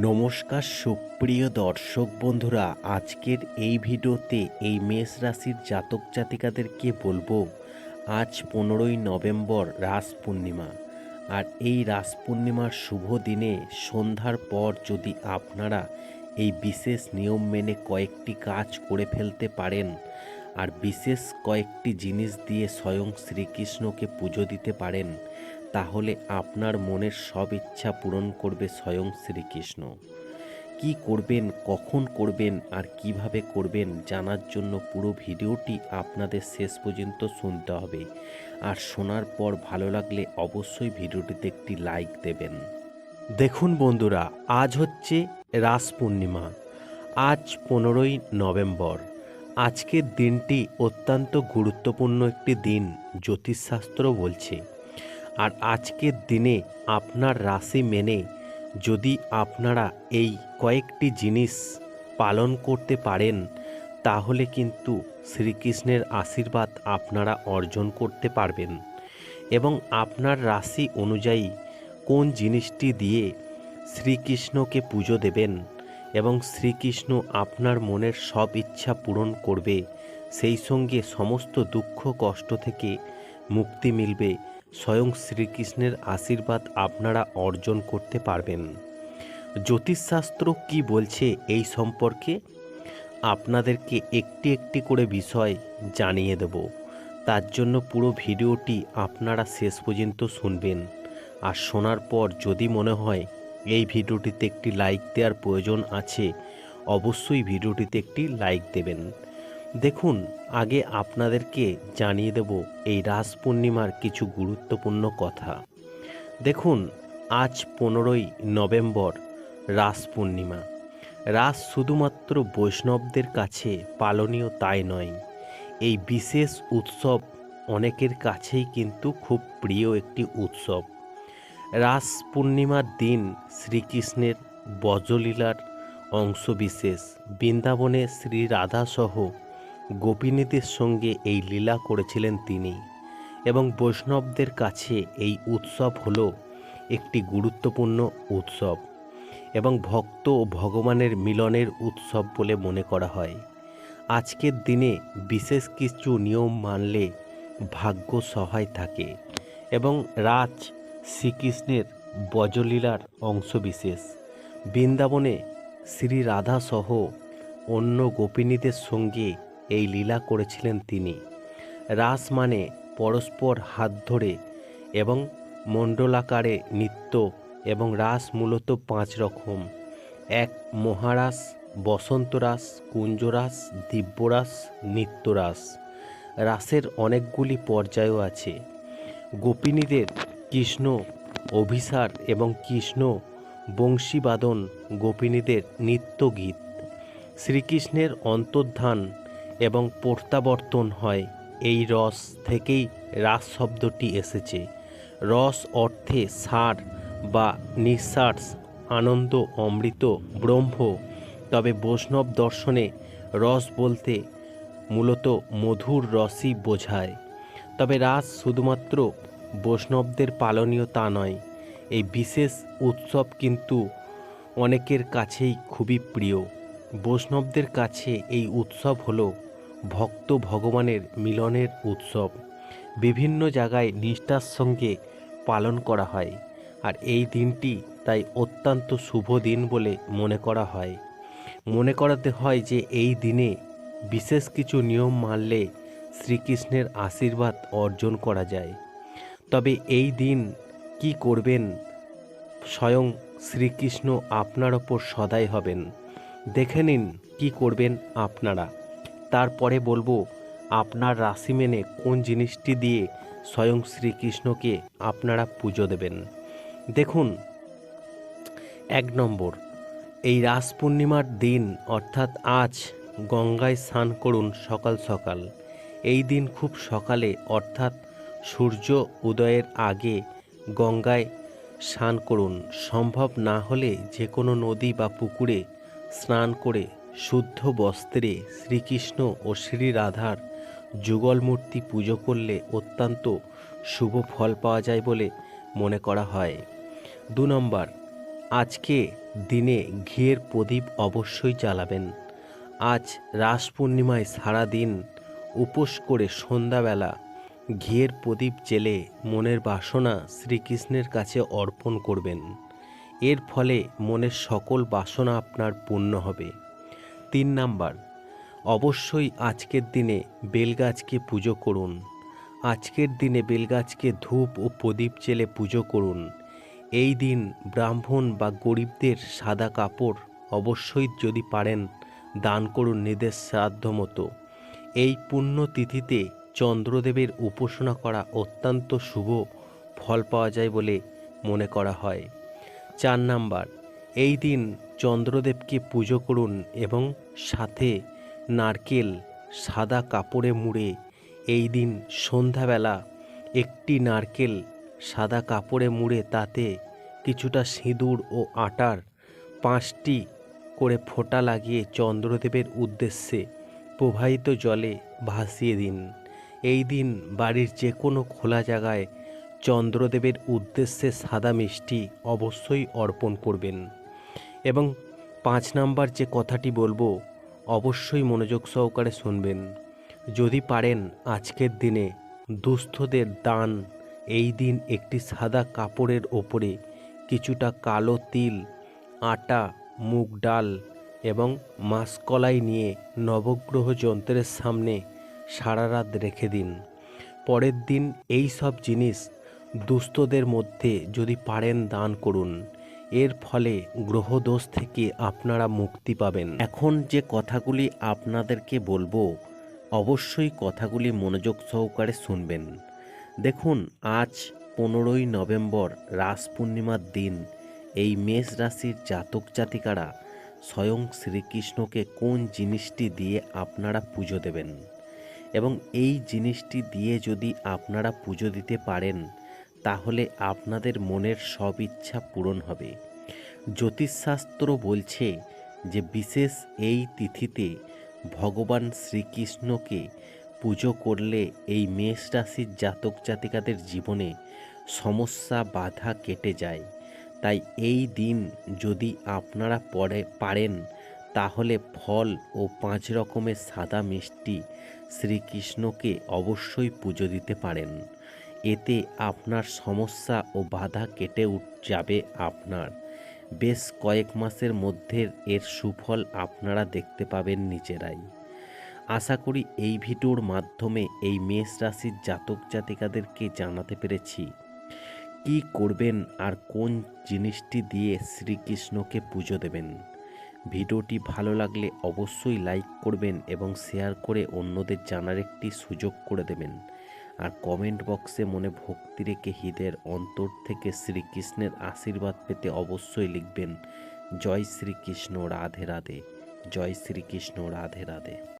নমস্কার সুপ্রিয় দর্শক বন্ধুরা, আজকের এই ভিডিওতে এই মেষ রাশির জাতক জাতিকাদেরকে বলব, আজ পনেরোই নভেম্বর রাস পূর্ণিমা। আর এই রাস পূর্ণিমার শুভ দিনে সন্ধ্যার পর যদি আপনারা এই বিশেষ নিয়ম মেনে কয়েকটি কাজ করে ফেলতে পারেন, আর বিশেষ কয়েকটি জিনিস দিয়ে স্বয়ং শ্রীকৃষ্ণকে পুজো দিতে পারেন তাহলে আপনার মনের সব ইচ্ছা পূরণ করবে স্বয়ং শ্রীকৃষ্ণ। কি করবেন, কখন করবেন, আর কীভাবে করবেন জানার জন্য পুরো ভিডিওটি আপনাদের শেষ পর্যন্ত শুনতে হবে। আর শোনার পর ভালো লাগলে অবশ্যই ভিডিওটিতে একটি লাইক দেবেন। দেখুন বন্ধুরা, আজ হচ্ছে রাস পূর্ণিমা, আজ পনেরোই নভেম্বর। আজকের দিনটি অত্যন্ত গুরুত্বপূর্ণ একটি দিন, জ্যোতিষশাস্ত্র বলছে। আর আজকের দিনে আপনার রাশি মেনে যদি আপনারা এই কয়েকটি জিনিস পালন করতে পারেন, তাহলে কিন্তু শ্রীকৃষ্ণের আশীর্বাদ আপনারা অর্জন করতে পারবেন। এবং আপনার রাশি অনুযায়ী কোন জিনিসটি দিয়ে শ্রীকৃষ্ণকে পুজো দেবেন এবং শ্রীকৃষ্ণ আপনার মনের সব ইচ্ছা পূরণ করবে, সেই সঙ্গে সমস্ত দুঃখ কষ্ট থেকে মুক্তি মিলবে স্বয়ং শ্রীকৃষ্ণের আশীর্বাদ আপনারা অর্জন করতে পারবেন। জ্যোতিষশাস্ত্র কি বলছে এই সম্পর্কে আপনাদেরকে একটি একটি করে বিষয় জানিয়ে দেব। তার জন্য পুরো ভিডিওটি আপনারা শেষ পর্যন্ত শুনবেন। আর শোনার পর যদি মনে হয় এই ভিডিওটিতে একটি লাইক দেওয়ার প্রয়োজন আছে, অবশ্যই ভিডিওটিতে একটি লাইক দেবেন। দেখুন, আগে আপনাদেরকে জানিয়ে দেব এই রাস পূর্ণিমার কিছু গুরুত্বপূর্ণ কথা। দেখুন, আজ পনেরোই নভেম্বর, রাস পূর্ণিমা। রাস শুধুমাত্র বৈষ্ণবদের কাছে পালনীয় তাই নয়, এই বিশেষ উৎসব অনেকের কাছেই কিন্তু খুব প্রিয় একটি উৎসব। রাস পূর্ণিমার দিন শ্রীকৃষ্ণের বজলীলার অংশবিশেষ বৃন্দাবনে শ্রী রাধাসহ গোপিনীদের সঙ্গে এই লীলা করেছিলেন তিনি এবং বৈষ্ণবদের কাছে এই উৎসব হল একটি গুরুত্বপূর্ণ উৎসব এবং ভক্ত ও ভগবানের মিলনের উৎসব বলে মনে করা হয়। আজকের দিনে বিশেষ কিছু নিয়ম মানলে ভাগ্য সহায় থাকে এবং রাজ শ্রীকৃষ্ণের বজলীলার অংশবিশেষ বৃন্দাবনে শ্রী রাধা সহ অন্য গোপিনীদের সঙ্গে এই লীলা করেছিলেন তিনি। রাস মানে পরস্পর হাত ধরে এবং মণ্ডলাকারে নৃত্য এবং রাস মূলত পাঁচ রকম। এক মহারাস, বসন্তরাস, কুঞ্জরাস, দিব্যরাস, নৃত্যরাস। রাসের অনেকগুলি পর্যায়ও আছে। গোপিনীদের কৃষ্ণ, অভিসার এবং কৃষ্ণ, বংশীবাদন গোপিনীদের নৃত্যগীত। শ্রীকৃষ্ণের অন্তর্ধান এবং প্রত্যাবর্তন হয়। এই রস থেকেই রাস শব্দটি এসেছে। রস অর্থে সার বা নিঃশ্বাস আনন্দ, অমৃত, ব্রহ্ম। তবে বৈষ্ণব দর্শনে রস বলতে মূলত মধুর রসই বোঝায়। তবে রাস শুধুমাত্র বৈষ্ণবদের পালনীয় তা নয়, এই বিশেষ উৎসব কিন্তু অনেকের কাছেই খুবই প্রিয়। বৈষ্ণবদের কাছে এই উৎসব হল ভক্ত ভগবানের মিলনের উৎসব। বিভিন্ন জায়গায় নিষ্ঠার সঙ্গে পালন করা হয় আর এই দিনটি তাই অত্যন্ত শুভ দিন বলে মনে করা হয়। মনে করাতে হয় যে এই দিনে বিশেষ কিছু নিয়ম মানলে শ্রীকৃষ্ণের আশীর্বাদ অর্জন করা যায়। তবে এই দিন কি করবেন? স্বয়ং শ্রীকৃষ্ণ আপনার ওপর সদাই হবেন। দেখে নিন কি করবেন আপনারা। তারপরে বলব, আপনার রাশি মেনে কোন জিনিসটি দিয়ে স্বয়ং শ্রীকৃষ্ণকে আপনারা পুজো দেবেন। দেখুন, এক নম্বর, এই রাস পূর্ণিমার দিন, অর্থাৎ আজ, গঙ্গায় স্নান করুন সকাল সকাল। এই দিন খুব সকালে, অর্থাৎ সূর্য উদয়ের আগে গঙ্গায় স্নান করুন। সম্ভব না হলে যে কোনো নদী বা পুকুরে স্নান করে শুদ্ধ বস্ত্রে শ্রীকৃষ্ণ ও শ্রী রাধার যুগল মূর্তি পুজো করলে অত্যন্ত শুভ ফল পাওয়া যায় বলে মনে করা হয়। দু নম্বর, আজকে দিনে ঘিয়ের প্রদীপ অবশ্যই জ্বালাবেন। আজ রাস পূর্ণিমায় সারাদিন উপোস করে সন্ধ্যাবেলা ঘিয়ের প্রদীপ জেলে মনের বাসনা শ্রীকৃষ্ণের কাছে অর্পণ করবেন। এর ফলে মনের সকল বাসনা আপনার পূর্ণ হবে। তিন নাম্বার, অবশ্যই আজকের দিনে বেলগাছকে পুজো করুন। আজকের দিনে বেলগাছকে ধূপ ও প্রদীপ জেলে পুজো করুন। এই দিন ব্রাহ্মণ বা গরিবদের সাদা কাপড় অবশ্যই যদি পারেন, দান করুন নিদের শ্রাদ্ধ মতো। এই পুণ্য তিথিতে চন্দ্রদেবের উপাসনা করা অত্যন্ত শুভ ফল পাওয়া যায় বলে মনে করা হয়। চার নাম্বার। এই দিন চন্দ্রদেবকে পুজো করুন এবং সাথে নারকেল, সাদা কাপড়ে মুড়ে এই দিন সন্ধ্যাবেলা একটি নারকেল, সাদা কাপড়ে মুড়ে তাতে কিছুটা সিঁদুর ও আটার পাঁচটি করে ফোঁটা লাগিয়ে চন্দ্রদেবের উদ্দেশ্যে প্রবাহিত জলে ভাসিয়ে দিন। এই দিন বাড়ির যে কোনো খোলা জায়গায় চন্দ্রদেবের উদ্দেশ্যে সাদা মিষ্টি অবশ্যই অর্পণ করবেন। এবং পাঁচ নাম্বার যে কথাটি বলব, অবশ্যই মনোযোগ সহকারে শুনবেন। যদি পারেন আজকের দিনে দুস্থদের দান, এই দিন একটি সাদা কাপড়ের ওপরে কিছুটা কালো তিল, আটা, মুগ ডাল এবং মাসকলাই নিয়ে নবগ্রহ যন্ত্রের সামনে সারা রাত রেখে দিন। পরের দিন এই সব জিনিস দুস্থদের মধ্যে যদি পারেন দান করুন, এর ফলে গ্রহদোষ থেকে আপনারা মুক্তি পাবেন। এখন যে কথাগুলি আপনাদেরকে বলব, অবশ্যই কথাগুলি মনোযোগ সহকারে শুনবেন। দেখুন, আজ পনেরোই নভেম্বর, রাস পূর্ণিমার দিন। এই মেষ রাশির জাতক জাতিকারা স্বয়ং শ্রীকৃষ্ণকে কোন জিনিসটি দিয়ে আপনারা পুজো দেবেন? এবং এই জিনিসটি দিয়ে যদি আপনারা পুজো দিতে পারেন তাহলে আপনাদের মনের সব ইচ্ছা পূরণ হবে। জ্যোতিষশাস্ত্র বলছে যে বিশেষ এই তিথিতে ভগবান শ্রীকৃষ্ণকে পুজো করলে এই মেষ রাশির জাতক জাতিকাদের জীবনে সমস্যা, বাধা কেটে যায়। তাই এই দিন যদি আপনারা পরে পারেন, তাহলে ফল ও পাঁচ রকমের সাদা মিষ্টি শ্রীকৃষ্ণকে অবশ্যই পুজো দিতে পারেন। এতে আপনার সমস্যা ও বাধা কেটে উঠ, যাবে আপনার। বেশ কয়েক মাসের মধ্যে এর সুফল আপনারা দেখতে পাবেন নিজেরাই। আশা করি এই ভিডিওর মাধ্যমে এই মেষ রাশির জাতক জাতিকাদেরকে জানাতে পেরেছি। কি করবেন আর কোন জিনিসটি দিয়ে শ্রীকৃষ্ণকে পুজো দেবেন? ভিডিওটি ভালো লাগলে অবশ্যই লাইক করবেন এবং শেয়ার করে অন্যদের জানার একটি সুযোগ করে দেবেন। আর কমেন্ট বক্সে মনে ভক্তি রেখে হৃদের অন্তর থেকে শ্রীকৃষ্ণের আশীর্বাদ পেতে অবশ্যই লিখবেন, জয় শ্রীকৃষ্ণ, রাধে রাধে, জয় শ্রীকৃষ্ণ, রাধে রাধে।